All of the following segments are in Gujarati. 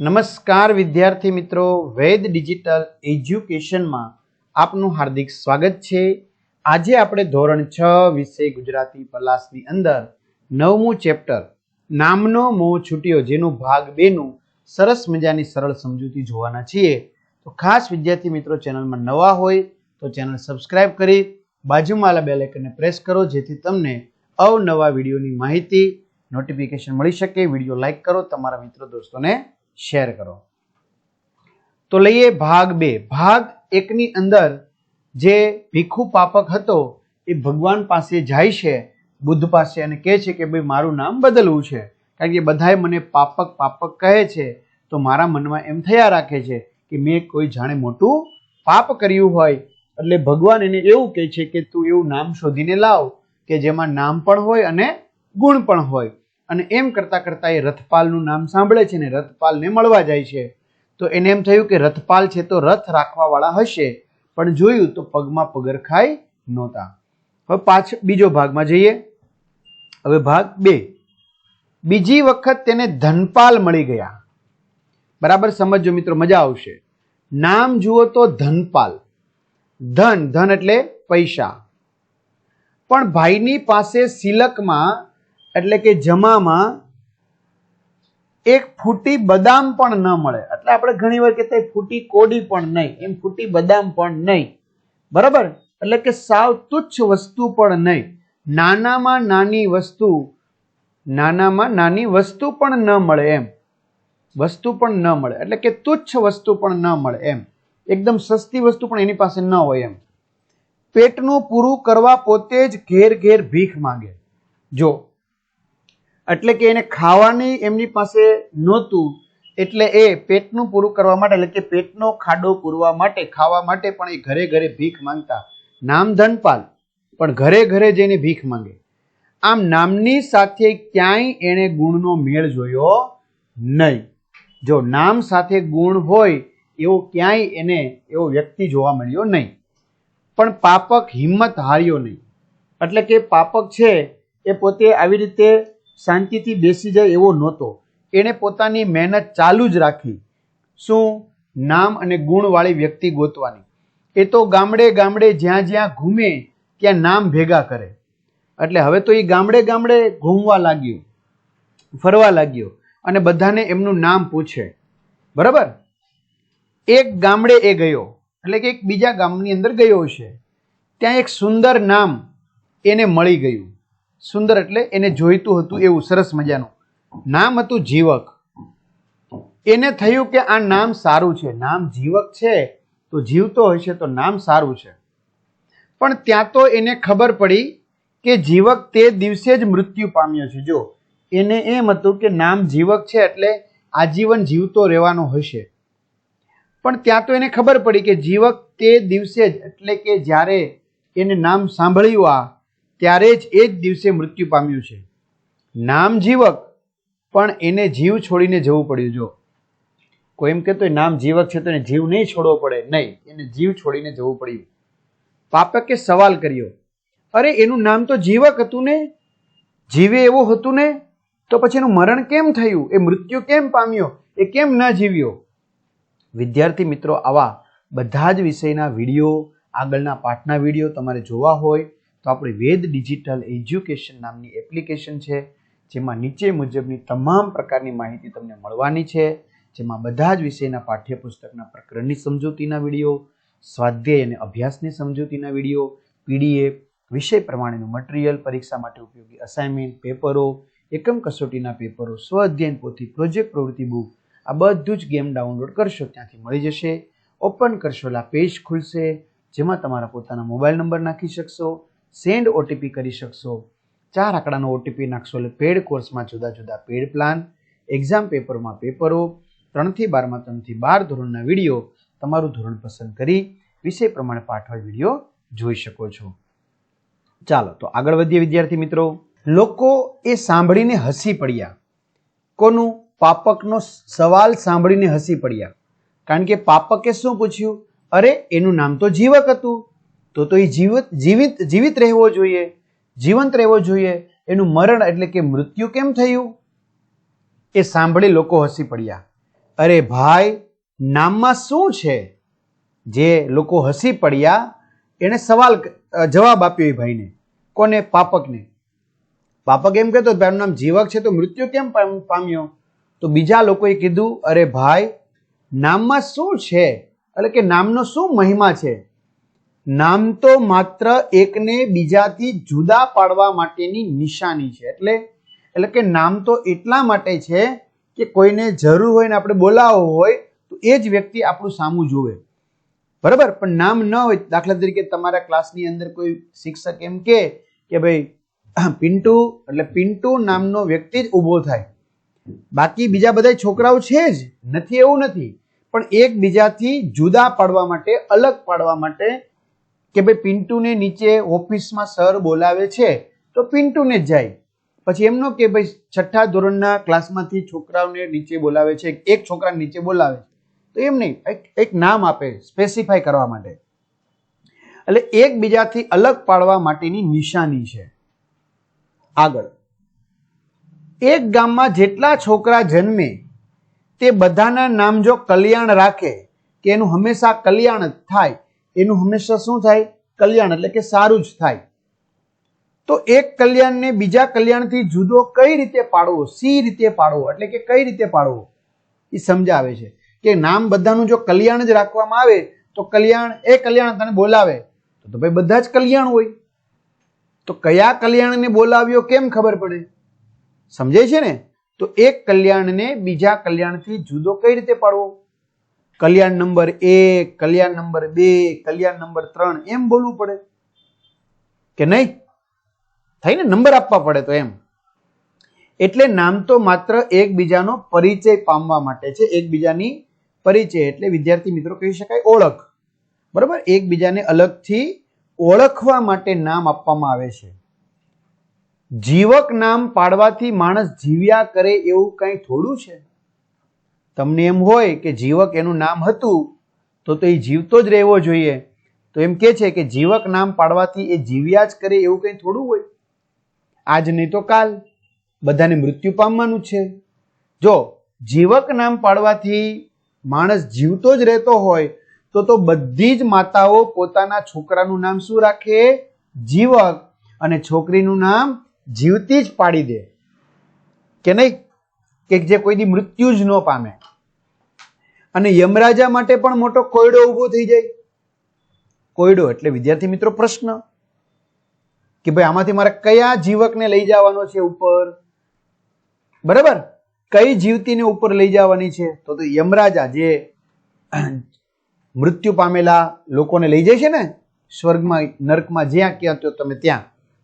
નમસ્કાર વિદ્યાર્થી મિત્રો. વેદ ડિજિટલ એજ્યુકેશનમાં આપનું હાર્દિક સ્વાગત છે. આજે આપણે ધોરણ છ વિષય ગુજરાતી પલાસની અંદર નવમું ચેપ્ટર નામનો મોહ છૂટ્યો જેનું ભાગ બેનું સરસ મજાની સરળ સમજૂતી જોવાના છીએ. તો ખાસ વિદ્યાર્થી મિત્રો, ચેનલમાં નવા હોય તો ચેનલ સબસ્ક્રાઇબ કરી બાજુમાં આવેલા બેલ આઇકનને પ્રેસ કરો જેથી તમને અવનવા વિડીયોની માહિતી, નોટિફિકેશન મળી શકે, વીડિયો લાઇક કરો, તમારા મિત્રો, દોસ્તોને શેર કરો. તો લઈએ ભાગ બે. ભાગ એકની અંદર જે ભીખુ પાપક હતો, એ ભગવાન પાસે જાય છે, બુદ્ધ પાસે, અને કહે છે કે, ભાઈ, મારું નામ બદલવું છે. કારણ કે બધાએ મને પાપક પાપક કહે છે. તો મારા મનમાં એમ થયા રાખે છે કે, મેં કોઈ જાણે મોટું પાપ કર્યું હોય. એટલે ભગવાન એને એવું કહે છે કે, તું એવું નામ શોધીને લાવ કે જેમાં નામ પણ હોય અને ગુણ પણ હોય. અને એમ કરતા કરતા એ રથપાલનું નામ સાંભળે છે ને રથપાલને મળવા જાય છે. તો એને એમ થયું કે રથપાલ છે તો રથ રાખવાવાળા હશે, પણ જોયું તો પગમાં પગરખાઈ નહોતા. હવે પાછ બીજો ભાગમાં જઈએ. હવે ભાગ બે. બીજી વખત તેને ધનપાલ મળી ગયા. બરાબર? સમજો મિત્રો, મજા આવશે. નામ જુઓ તો ધનપાલ. ધન ધન એટલે પૈસા. પણ ભાઈની પાસે સિલકમાં એટલે કે જમામાં એક ફૂટી બદામ પણ ન મળે. એટલે આપણે ઘણી વાર કહેતા ફૂટી કોડી પણ નહીં. એમ ફૂટી બદામ પણ નહીં. બરાબર? એટલે કે સાવ તુચ્છ વસ્તુ પણ નહીં. નાનામાં નાની વસ્તુ, નાનામાં નાની વસ્તુ પણ ન મળે એમ. વસ્તુ પણ ન મળે. એટલે કે તુચ્છ વસ્તુ પણ ન મળે એમ. એકદમ સસ્તી વસ્તુ પણ એની પાસે ન હોય એમ. પેટનું પૂરું કરવા પોતે જ ઘેર ઘેર ભીખ માંગે. જો એટલે કે એને ખાવાની એમની પાસે નહોતું, એટલે એ પેટનું પૂરું કરવા માટે, એટલે કે પેટનો ખાડો પૂરવા માટે, ખાવા માટે પણ એ ઘરે ઘરે ભીખ માંગતા. નામ ધનપાલ, પણ ઘરે ઘરે જઈને ભીખ માંગે. આમ નામની સાથે ક્યાંય એણે ગુણનો મેળ જોયો નહીં. જો નામ સાથે ગુણ હોય, એવો ક્યાંય એને એવો વ્યક્તિ જોવા મળ્યો નહીં. પણ પાપક હિંમત હાર્યો નહીં. એટલે કે પાપક છે, એ પોતે આવી રીતે શાંતિથી બેસી જાય એવો નહોતો. એણે પોતાની મહેનત ચાલુ જ રાખી. શું? નામ અને ગુણવાળી વ્યક્તિ ગોતવાની. એ તો ગામડે ગામડે જ્યાં જ્યાં ઘૂમે, ત્યાં નામ ભેગા કરે. એટલે હવે તો એ ગામડે ગામડે ઘૂમવા લાગ્યો, ફરવા લાગ્યો અને બધાને એમનું નામ પૂછે. બરાબર? એક ગામડે એ ગયો, એટલે કે એક બીજા ગામની અંદર ગયો છે. ત્યાં એક સુંદર નામ એને મળી ગયું. સુંદર એટલે એને જોઈતું હતું એવું સરસ મજાનું. નામ હતું જીવક. એને થયું કે આ નામ સારું છે. નામ જીવક છે તો જીવતો હશે તો નામ સારું છે. પણ ત્યાં તો એને ખબર પડી કે જીવક તે દિવસે જ મૃત્યુ પામ્યો છે. જો, એને એમ હતું કે નામ જીવક છે એટલે આજીવન જીવતો રહેવાનો હશે. પણ ત્યાં તો એને ખબર પડી કે જીવક તે દિવસે જ એટલે કે જ્યારે એને નામ સાંભળ્યું આ ત્યારે જ એ જ દિવસે મૃત્યુ પામ્યું છે. નામ જીવક, પણ એને જીવ છોડીને જવું પડ્યું, જો. કોઈ એમ કહેતો નામ જીવક છે તો એને જીવ નહીં છોડવો પડે. નહીં, એને જીવ છોડીને જવું પડ્યું. પાપકે સવાલ કર્યો, અરે, એનું નામ તો જીવક હતું ને? જીવે એવું હતું ને? તો પછી એનું મરણ કેમ થયું? એ મૃત્યુ કેમ પામ્યો? એ કેમ ન જીવ્યો? વિદ્યાર્થી મિત્રો, આવા બધા જ વિષયના વીડિયો, આગળના પાઠના વીડિયો તમારે જોવા હોય તો આપણી વેદ ડિજિટલ એજ્યુકેશન નામની એપ્લિકેશન છે, જેમાં નીચે મુજબની તમામ પ્રકારની માહિતી તમને મળવાની છે, જેમાં બધા જ વિષયના પાઠ્યપુસ્તકના પ્રકરણની સમજૂતીના વીડિયો, સ્વાધ્યાય અને અભ્યાસની સમજૂતીના વીડિયો, પીડીએફ, વિષય પ્રમાણેનું મટીરિયલ પરીક્ષા માટે ઉપયોગી અસાઇનમેન્ટ, પેપરો, એકમ કસોટીના પેપરો સ્વ અધ્યયન પોથી પ્રોજેક્ટ પ્રવૃત્તિ બુક, આ બધું જ ગેમ ડાઉનલોડ કરશો, ત્યાંથી મળી જશે. ઓપન કરશો એટલે પેજ ખુલશે, જેમાં તમારા પોતાના મોબાઈલ નંબર નાખી શકશો. સેન્ડ ઓટીપી કરી શકશો. ચાર આંકડાનો ઓટીપી નાખશો એટલે પેડ કોર્સમાં જુદા જુદા પેડ પ્લાન એક્ઝામ પેપરમાં પેપરો ત્રણથી બારમાં ત્રણથી બાર ધોરણના વીડિયો તમારું ધોરણ પસંદ કરી વિષય પ્રમાણે પાઠવા વીડિયો જોઈ શકો છો. ચાલો, તો આગળ વધીએ વિદ્યાર્થી મિત્રો. લોકો એ સાંભળીને હસી પડ્યા. કોનું? પાપકનો સવાલ સાંભળીને હસી પડ્યા. કારણ કે પાપકે શું પૂછ્યું? અરે, એનું નામ તો જીવક હતું. તો તો એ જીવત જીવિત જીવિત રહેવો જોઈએ. જીવંત રહેવો જોઈએ. એનું મરણ એટલે કે મૃત્યુ કેમ થયું? એ સાંભળી લોકો હસી પડ્યા. અરે ભાઈ, નામમાં શું છે? જે લોકો હસી પડ્યા, એણે સવાલ જવાબ આપ્યો એ ભાઈને. કોને? પાપકને. પાપક એમ કહેતો ભાઈનું નામ જીવક છે, તો મૃત્યુ કેમ પામ- પામ્યો? તો બીજા લોકોએ કીધું, અરે ભાઈ, નામમાં શું છે? એટલે કે નામનો શું મહિમા છે? નામ તો માત્ર એકને બીજાથી જુદા પાડવા માટેની નિશાની છે. એટલે એટલે કે નામ તો એટલા માટે છે કે કોઈને જરૂર હોય ને આપણે બોલાવવો હોય, તો એ જ વ્યક્તિ આપણું સામું જોવે બરાબર? પણ નામ ન હોય દાખલા તરીકે તમારા ક્લાસની અંદર કોઈ શિક્ષક એમ કે કે ભાઈ પિન્ટુ, એટલે પિન્ટુ નામનો વ્યક્તિ જ ઊભો થાય. બાકી બીજા બધા છોકરાઓ છે જ. નથી, એવું નથી. પણ એકબીજાથી જુદા પાડવા માટે, અલગ પાડવા માટે કે ભાઈ પિન્ટુને નીચે ઓફિસમાં સર બોલાવે છે, તો પિન્ટુને જ જાય. પછી એમનો કે ભાઈ છઠ્ઠા ધોરણના ક્લાસમાંથી છોકરાઓને નીચે બોલાવે છે, એક છોકરાને નીચે બોલાવે છે. તો એમ નહીં, એક નામ આપે સ્પેસિફાય કરવા માટે. એટલે એકબીજાથી અલગ પાડવા માટેની નિશાની છે. આગળ. એક ગામમાં જેટલા છોકરા જન્મે, તે બધાના નામ જો કલ્યાણ રાખે, કે એનું હંમેશા કલ્યાણ જ થાય એનું હંમેશા શું થાય? કલ્યાણ, એટલે કે સારું જ થાય. તો એક કલ્યાણને બીજા કલ્યાણથી જુદો કઈ રીતે પાડવો? સી રીતે પાડવો? એટલે કે કઈ રીતે પાડવો? એ સમજાવે છે. કે નામ બધાનું જો કલ્યાણ જ રાખવામાં આવે, તો કલ્યાણ, એ કલ્યાણ તને બોલાવે. તો ભાઈ બધા જ કલ્યાણ હોય. તો કયા કલ્યાણને બોલાવ્યો કેમ ખબર પડે? સમજાય છે ને? તો એક કલ્યાણને બીજા કલ્યાણથી જુદો કઈ રીતે પાડવો? કલ્યાણ નંબર એક, કલ્યાણ નંબર બે, કલ્યાણ નંબર ત્રણ, એમ બોલવું પડે. કે નહીં? થઈને નંબર આપવા પડે તો એમ. એટલે નામ તો માત્ર એકબીજાનો પરિચય પામવા માટે છે. એકબીજાની પરિચય એટલે વિદ્યાર્થી મિત્રો કહી શકાય ઓળખ. બરાબર? એકબીજાને અલગથી ઓળખવા માટે નામ આપવામાં આવે છે. જીવક નામ પાડવાથી માણસ જીવ્યા કરે એવું કંઈ થોડું છે? તમને એમ હોય કે જીવક એનું નામ હતું, તો તો એ જીવતો જ રહેવો જોઈએ. તો એમ કે છે કે જીવક નામ પાડવાથી એ જીવ્યા જ કરે એવું કંઈ થોડું હોય. આજ નહીં તો કાલ. બધાને મૃત્યુ પામવાનું છે. જો જીવક નામ પાડવાથી માણસ જીવતો જ રહેતો હોય, તો તો બધી જ માતાઓ પોતાના છોકરાનું નામ શું રાખે? જીવક. અને છોકરીનું નામ જીવતી જ પાડી દે. કે નહીં? કે જે કોઈ દી મૃત્યુ જ ન પામે. અને યમરાજા માટે પણ મોટો કોયડો ઊભો થઈ જાય. કોયડો એટલે વિદ્યાર્થી મિત્રો પ્રશ્ન કે ભાઈ, આમાંથી મારે કયા જીવકને લઈ જવાનો છે ઉપર? બરાબર? કઈ જીવતીને ઉપર લઈ જવાની છે? તો તો યમરાજા જે મૃત્યુ પામેલા લોકોને લઈ જાય છે ને, સ્વર્ગમાં, નર્કમાં, જ્યાં ક્યાં તો તમે ત્યાં.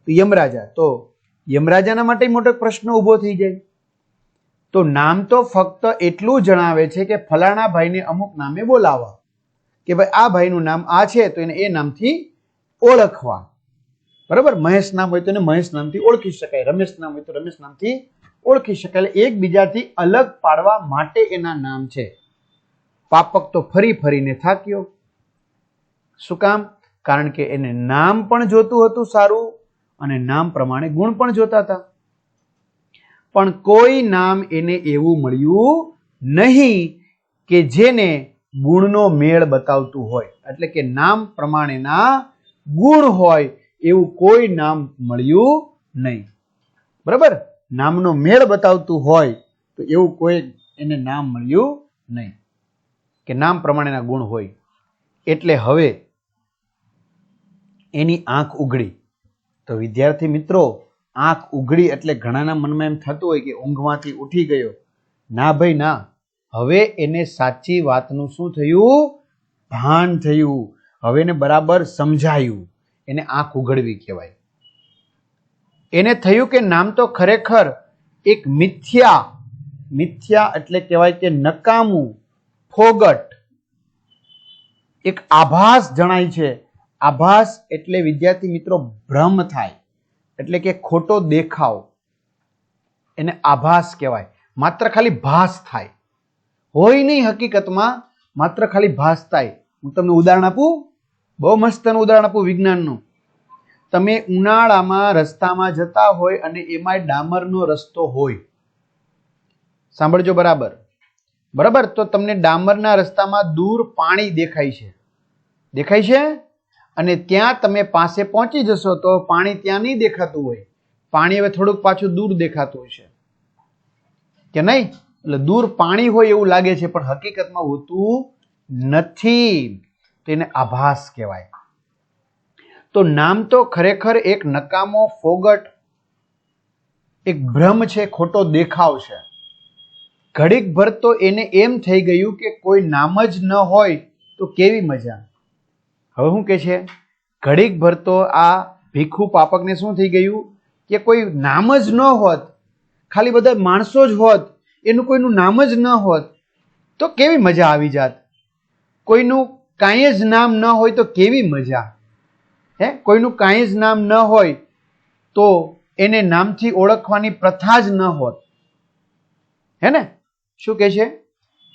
તો યમરાજા, તો યમરાજાના માટે મોટો પ્રશ્ન ઊભો થઈ જાય. તો નામ તો ફક્ત એટલું જણાવે છે કે ફલાણા ભાઈને અમુક નામે બોલાવવા કે ભાઈ, આ ભાઈનું નામ આ છે, તો એને એ નામથી ઓળખવા. બરાબર? મહેશ નામ હોય તો એને મહેશ નામથી ઓળખી શકાય. રમેશ નામ હોય તો રમેશ નામથી ઓળખી શકાય. એકબીજાથી અલગ પાડવા માટે એના નામ છે. પાપક તો ફરી ફરીને થાક્યો. શું કામ? કારણ કે એને નામ પણ જોતું હતું સારું અને નામ પ્રમાણે ગુણ પણ જોતા હતા. પણ કોઈ નામ એને એવું મળ્યું નહીં કે જેને ગુણનો મેળ બતાવતું હોય. એટલે કે નામ પ્રમાણેના ગુણ હોય એવું કોઈ નામ મળ્યું નહીં. બરાબર? નામનો મેળ બતાવતું હોય તો એવું કોઈ એને નામ મળ્યું નહીં. કે નામ પ્રમાણેના ગુણ હોય. એટલે હવે એની આંખ ઉઘડી. તો વિદ્યાર્થી મિત્રો આંખ ઉઘડી એટલે ઘણાના મનમાં એમ થતું હોય કે ઊંઘમાંથી ઉઠી ગયો. ના ભાઈ, ના. હવે એને સાચી વાતનું શું થયું? ભાન થયું. હવે એને બરાબર સમજાયું. એને આંખ ઉઘડવી કહેવાય. એને થયું કે નામ તો ખરેખર એક મિથ્યા. મિથ્યા એટલે કહેવાય કે નકામું, ફોગટ. એક આભાસ જણાય છે. આભાસ એટલે વિદ્યાર્થી મિત્રો ભ્રમ થાય. એટલે કે ખોટો દેખાવ એને આભાસ કહેવાય. માત્ર ખાલી ભાસ થાય. હોય નહીં હકીકતમાં, માત્ર ખાલી ભાસ થાય. હું તમને ઉદાહરણ આપું? બહુ મસ્તનું ઉદાહરણ આપું વિજ્ઞાનનું. તમે ઉનાળામાં રસ્તામાં જતા હોય અને એમાં ડામરનો રસ્તો હોય. સાંભળજો બરાબર. બરાબર? તો તમને ડામરના રસ્તામાં દૂર પાણી દેખાય છે. દેખાય છે? અને ત્યાં તમે પાસે પહોંચી જશો તો પાણી ત્યાં નહીં દેખાતું હોય. પાણી હવે થોડુંક પાછું દૂર દેખાતું હોય છે. કે નહીં? એટલે દૂર પાણી હોય એવું લાગે છે, પણ હકીકતમાં હોતું નથી. તેને આભાસ કહેવાય. તો નામ તો ખરેખર એક નકામો, ફોગટ, એક ભ્રમ છે, ખોટો દેખાવ છે. ઘડીક ભર તો એને એમ થઈ ગયું કે કોઈ નામ જ ન હોય તો કેવી મજા? હવે શું કે છે? ઘડીક ભર તો આ ભીખુ પાપકને શું થઈ ગયું? કે કોઈ નામ જ ન હોત, ખાલી બધા માણસો જ હોત, એનું કોઈનું નામ જ ન હોત, તો કેવી મજા આવી જાત? કોઈનું કાંઈ જ નામ ન હોય તો કેવી મજા? હે? કોઈનું કાંઈ જ નામ ન હોય તો એને નામથી ઓળખવાની પ્રથા જ ન હોત. હે ને? શું કે છે?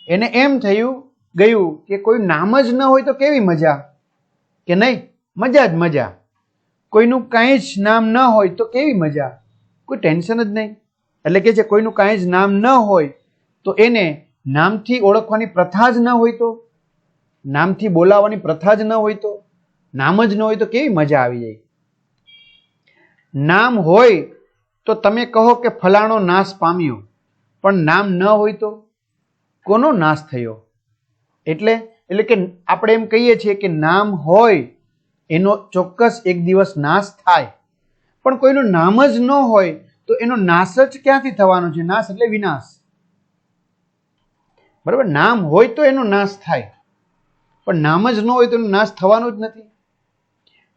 એને એમ થયું ગયું કે કોઈ નામ જ ન હોય તો કેવી મજા? કે નહીં? મજા જ મજા. કોઈનું કાંઈ જ નામ ન હોય તો કેવી મજા? કોઈ ટેન્શન જ નહીં. એટલે કે જે કોઈનું કાંઈ જ નામ ન હોય તો એને નામથી ઓળખવાની પ્રથા જ ન હોય તો? નામથી બોલાવવાની પ્રથા જ ન હોય તો? નામ જ ન હોય તો કેવી મજા આવી જાય? નામ હોય તો તમે કહો કે ફલાણો નાશ પામ્યો. પણ નામ ન હોય તો? કોનો નાશ થયો? એટલે એટલે કે આપણે એમ કહીએ છીએ કે નામ હોય, એનો ચોક્કસ એક દિવસ નાશ થાય. પણ કોઈનું નામ જ ન હોય, તો એનો નાશ જ ક્યાંથી થવાનો છે? નાશ એટલે વિનાશ. બરાબર? નામ હોય તો એનો નાશ થાય. પણ નામ જ ન હોય તો એનો નાશ થવાનો જ નથી.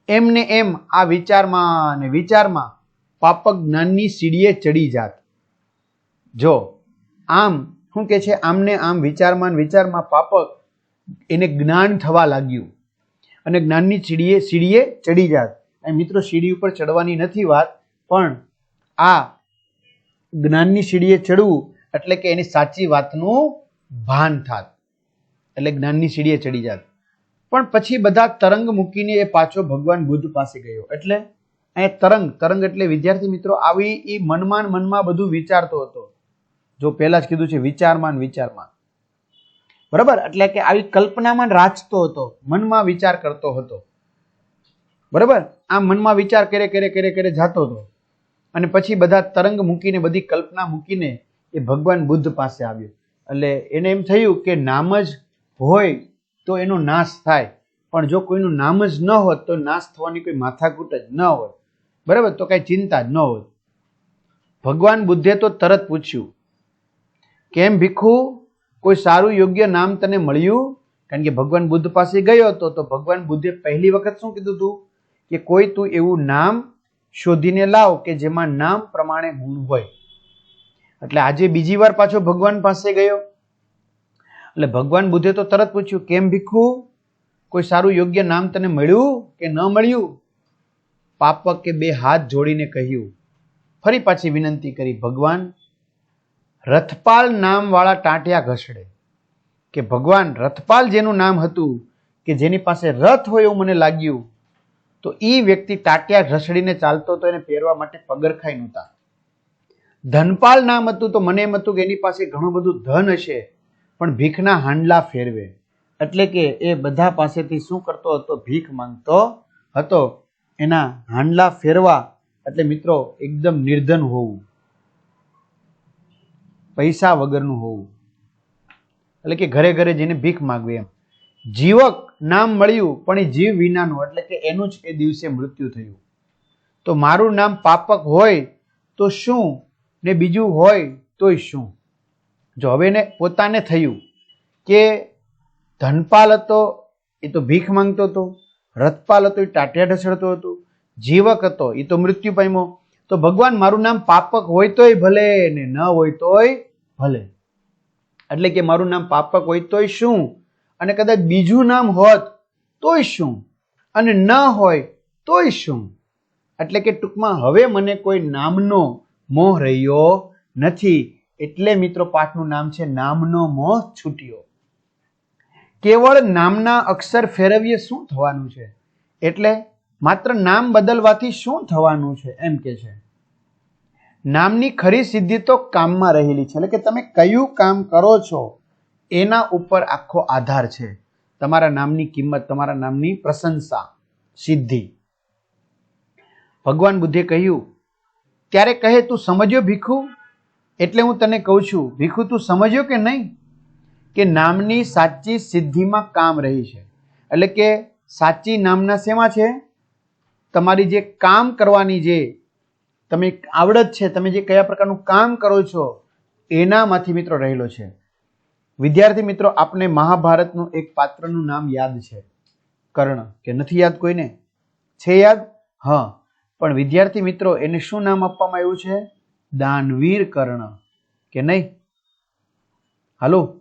એમને એમ આ વિચારમાં અને વિચારમાં પાપક જ્ઞાનની સીડીએ ચડી જાત. જો, આમ, શું કે છે? આમને આમ વિચારમાં વિચારમાં પાપક એને જ્ઞાન થવા લાગ્યું. અને જ્ઞાનની સીડીએ સીડીએ ચડી જાત. અને મિત્રો સીડી ઉપર ચડવાની નથી વાત, પણ આ જ્ઞાનની સીડીએ ચડવું એટલે કે એની સાચી વાતનું ભાન થાત. એટલે જ્ઞાનની સીડીએ ચડી જાત. પણ પછી બધા તરંગ મૂકીને એ પાછો ભગવાન બુદ્ધ પાસે ગયો. એટલે અહીંયા તરંગ તરંગ એટલે વિદ્યાર્થી મિત્રો આવી એ મનમાં મનમાં બધું વિચારતો હતો. જો પહેલા જ કીધું છે વિચારમાં ને વિચારમાં બરાબર? એટલે કે આવી કલ્પનામાં રાચતો હતો, મનમાં વિચાર કરતો હતો. બરાબર? આ મનમાં વિચાર કરે કરે કરે કરે જાતો હતો. અને પછી બધા તરંગ મૂકીને, બધી કલ્પના મૂકીને એ ભગવાન બુદ્ધ પાસે આવ્યો. એટલે એને એમ થયું કે નામ જ હોય તો એનો નાશ થાય. પણ જો કોઈનું નામ જ ન હોત તો નાશ થવાની કોઈ માથાકૂટ જ ન હોય. બરાબર? તો કાંઈ ચિંતા જ ન હોય. ભગવાન બુદ્ધે તો તરત પૂછ્યું, કેમ ભીખુ? કોઈ સારું યોગ્ય નામ તને મળ્યું? કારણ કે ભગવાન બુદ્ધ પાસે ગયો હતો, તો ભગવાન બુદ્ધે પહેલી વખત શું કીધું હતું કે કોઈ તું એવું નામ શોધીને લાવ કે જેમાં નામ પ્રમાણે ગુણ હોય. એટલે આજે બીજી વાર પાછો ભગવાન પાસે ગયો. એટલે ભગવાન બુદ્ધે તો તરત પૂછ્યું, કેમ ભીખુ? કોઈ સારું યોગ્ય નામ તને મળ્યું કે ન મળ્યું? પાપક કે બે હાથ જોડીને કહ્યું. ફરી પાછી વિનંતી કરી, ભગવાન રથપાલ નામવાળા ટાંટિયા ઘસડે કે ભગવાન રથપાલ જેનું નામ હતું કે જેની પાસે રથ હોય એવું મને લાગ્યું, તો એ વ્યક્તિ ટાટિયા ઘસડીને ચાલતો તો એને પહેરવા માટે પગરખાઈ નહોતા. ધનપાલ નામ હતું તો મને એમ હતું કે એની પાસે ઘણું બધું ધન હશે, પણ ભીખના હાંડલા ફેરવે. એટલે કે એ બધા પાસેથી શું કરતો હતો? ભીખ માંગતો હતો. એના હાંડલા ફેરવા, એટલે મિત્રો, એકદમ નિર્ધન હોવું. પૈસા વગરનું હોવું. એટલે કે ઘરે ઘરે જઈને ભીખ માગવી એમ. જીવક નામ મળ્યું, પણ એ જીવ વિનાનું, એટલે કે એનું જ એ દિવસે મૃત્યુ થયું. તો મારું નામ પાપક હોય, તો શું? ને બીજું હોય, તોય શું? જો હવે એને પોતાને થયું કે ધનપાલ હતો, એ તો ભીખ માંગતો હતો. રથપાલ હતો, એ ટાટિયા ઢસડતો હતો. જીવક હતો, એ તો મૃત્યુ પામ્યો. તો ભગવાન મારું નામ પાપક હોય તોય ભલે ને ન હોય તોય ભલે. એટલે કે મારું નામ પાપક હોય તોય શું? અને કદાચ બીજું નામ હોત તોય શું? અને ન હોય તોય શું? એટલે કે ટૂંકમાં હવે મને કોઈ નામનો મોહ રહ્યો નથી. એટલે મિત્રો પાઠનું નામ છે નામનો મોહ છૂટ્યો. કેવળ નામના અક્ષર ફેરવીએ શું થવાનું છે? એટલે માત્ર નામ બદલવાથી શું થવાનું છે? એમ કે છે. નામની ખરી સિદ્ધિ તો કામમાં રહેલી છે. એટલે કે તમે કયું કામ કરો છો, એના ઉપર આખો આધાર છે. તમારા નામની કિંમત, તમારા નામની પ્રશંસા, સિદ્ધિ. ભગવાન બુદ્ધે કહ્યું, ત્યારે કહે તું સમજ્યો ભીખુ? એટલે હું તને કહું છું, ભીખુ તું સમજ્યો કે નહીં? કે નામની સાચી સિદ્ધિમાં કામ રહી છે. એટલે કે સાચી નામના શેમાં છે? તમારી જે કામ કરવાની જે તમે આવડત છે, તમે જે કયા પ્રકારનું કામ કરો છો, એનામાંથી મિત્રો રહેલો છે. વિદ્યાર્થી મિત્રો, આપને મહાભારતનું એક પાત્રનું નામ યાદ છે. કર્ણ, કે નથી યાદ કોઈને? છે યાદ? હા. પણ વિદ્યાર્થી મિત્રો, એને શું નામ આપવામાં આવ્યું છે? દાનવીર કર્ણ. કે નહીં? હાલો?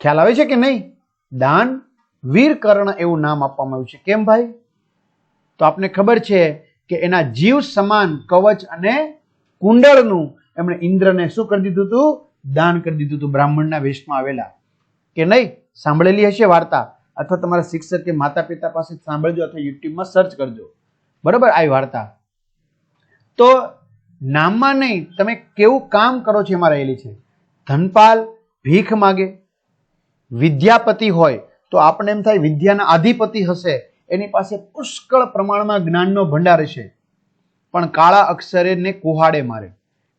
ખ્યાલ આવે છે કે નહીં? દાન વીર કર્ણ એવું નામ આપવામાં આવ્યું છે. કેમ ભાઈ? તો આપને ખબર છે કે એના જીવ સમાન કવચ અને કુંડળનું એમણે ઇન્દ્રને શું કરી દીધું હતું? દાન કરી દીધું હતું. બ્રાહ્મણના વેશમાં આવેલા. કે નહીં? સાંભળેલી હશે વાર્તા. અથવા તમારા શિક્ષક કે માતા પિતા પાસે સાંભળજો અથવા યુટ્યુબમાં સર્ચ કરજો. બરાબર? આવી વાર્તા. તો નામમાં નહીં, તમે કેવું કામ કરો છો એમાં રહેલી છે? ધનપાલ ભીખ માગે. વિદ્યાપતિ હોય, તો આપણે એમ થાય વિદ્યાના અધિપતિ હશે. એની પાસે પુષ્કળ પ્રમાણમાં જ્ઞાનનો ભંડાર છે. પણ કાળા અક્ષરે ને કુહાડે મારે.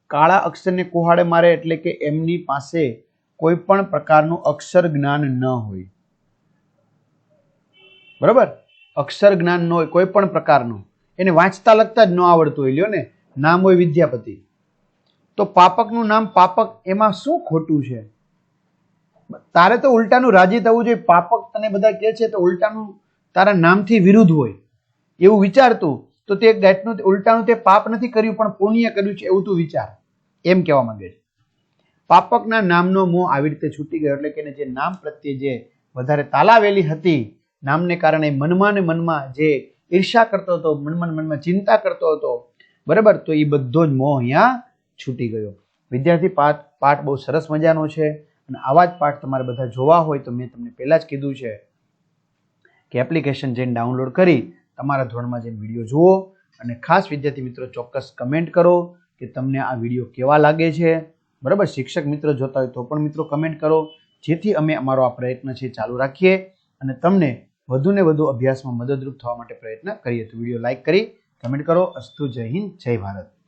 કાળા અક્ષરને કુહાડે મારે એટલે કે એમની પાસે કોઈ પણ પ્રકારનું અક્ષર જ્ઞાન ન હોય. બરાબર? અક્ષર જ્ઞાન ન હોય, કોઈ પણ પ્રકારનું. એને વાંચતા લખતા જ ન આવડતું હોય. લ્યો ને, નામ હોય વિદ્યાપતિ. તો પાપકનું નામ પાપક, એમાં શું ખોટું છે? તારે તો ઉલટાનું રાજી થવું જોઈએ. પાપક તને બધા કહે છે તો ઉલટાનું તારા નામથી વિરુદ્ધ હોય. એવું વિચારતું તો તે ગાંઠનું ઉલટાનું તે પાપ નથી કર્યું, પણ પુણ્ય કર્યું છે એવું તું વિચાર. એમ કહેવા માંગે છે. પાપકના નામનો મોહ આવી રીતે છૂટી ગયો એટલે કે જે નામ પ્રત્યે જે વધારે તાલાવેલી હતી, નામને કારણે મનમાં ને મનમાં જે ઈર્ષા કરતો હતો, મનમાં મનમાં ચિંતા કરતો હતો, બરાબર? તો એ બધો જ મોહ અહીંયા છૂટી ગયો. વિદ્યાર્થી પાઠ પાઠ બહુ સરસ મજાનો છે અને આવા જ પાઠ તમારે બધા જોવા હોય તો મેં તમને પહેલાં જ કીધું છે. કે એપ્લિકેશન જઈને ડાઉનલોડ કરી તમારા ધોરણમાં જઈને વીડિયો જુઓ અને ખાસ વિદ્યાર્થી મિત્રો ચોક્કસ કમેન્ટ કરો કે તમને આ વીડિયો કેવા લાગે છે. બરાબર? શિક્ષક મિત્રો જોતા હોય તો પણ મિત્રો કમેન્ટ કરો. જેથી અમે અમારો આ પ્રયત્ન છે ચાલુ રાખીએ અને તમને વધુને વધુ અભ્યાસમાં મદદરૂપ થવા માટે પ્રયત્ન કરીએ તો વીડિયો લાઇક કરી કમેન્ટ કરો. અસ્તુ જય હિન્દ, જય ભારત.